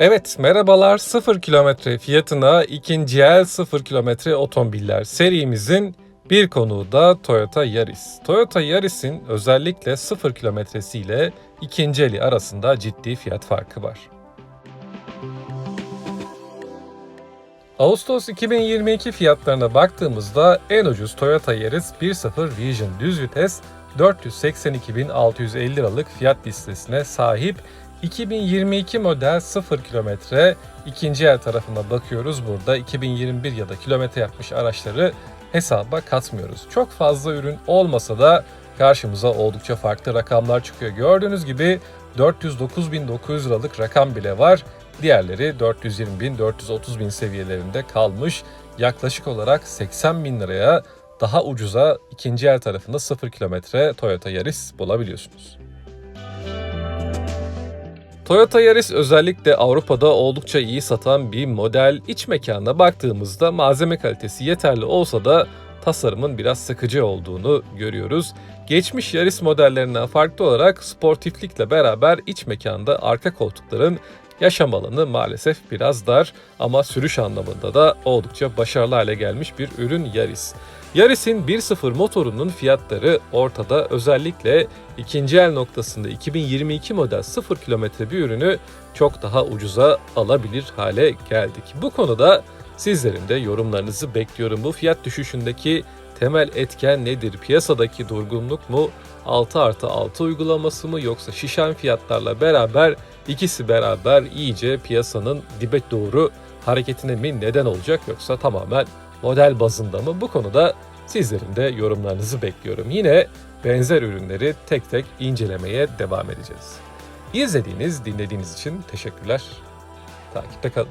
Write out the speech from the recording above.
Evet, merhabalar. 0 kilometre fiyatına ikinci el 0 kilometre otomobiller serimizin bir konuğu da Toyota Yaris. Toyota Yaris'in özellikle 0 kilometresiyle ikinci eli arasında ciddi fiyat farkı var. Ağustos 2022 fiyatlarına baktığımızda en ucuz Toyota Yaris 1.0 Vision düz vites 482.650 liralık fiyat listesine sahip 2022 model 0 kilometre ikinci el tarafına bakıyoruz. Burada 2021 ya da kilometre yapmış araçları hesaba katmıyoruz. Çok fazla ürün olmasa da karşımıza oldukça farklı rakamlar çıkıyor. Gördüğünüz gibi 409.900 liralık rakam bile var. Diğerleri 420 bin, 430 bin seviyelerinde kalmış. Yaklaşık olarak 80 bin liraya daha ucuza ikinci el tarafında 0 kilometre Toyota Yaris bulabiliyorsunuz. Toyota Yaris özellikle Avrupa'da oldukça iyi satan bir model. İç mekanına baktığımızda malzeme kalitesi yeterli olsa da tasarımın biraz sıkıcı olduğunu görüyoruz. Geçmiş Yaris modellerinden farklı olarak sportiflikle beraber iç mekanda arka koltukların yaşam alanı maalesef biraz dar ama sürüş anlamında da oldukça başarılı hale gelmiş bir ürün Yaris. Yaris'in 1.0 motorunun fiyatları ortada. Özellikle ikinci el noktasında 2022 model 0 kilometre bir ürünü çok daha ucuza alabilir hale geldik. Bu konuda sizlerin de yorumlarınızı bekliyorum. Bu fiyat düşüşündeki temel etken nedir? Piyasadaki durgunluk mu? 6 artı 6 uygulaması mı yoksa şişen fiyatlarla beraber ikisi beraber iyice piyasanın dibe doğru hareketine mi neden olacak yoksa tamamen model bazında mı? Bu konuda sizlerin de yorumlarınızı bekliyorum. Yine benzer ürünleri tek tek incelemeye devam edeceğiz. İzlediğiniz, dinlediğiniz için teşekkürler. Takipte kalın.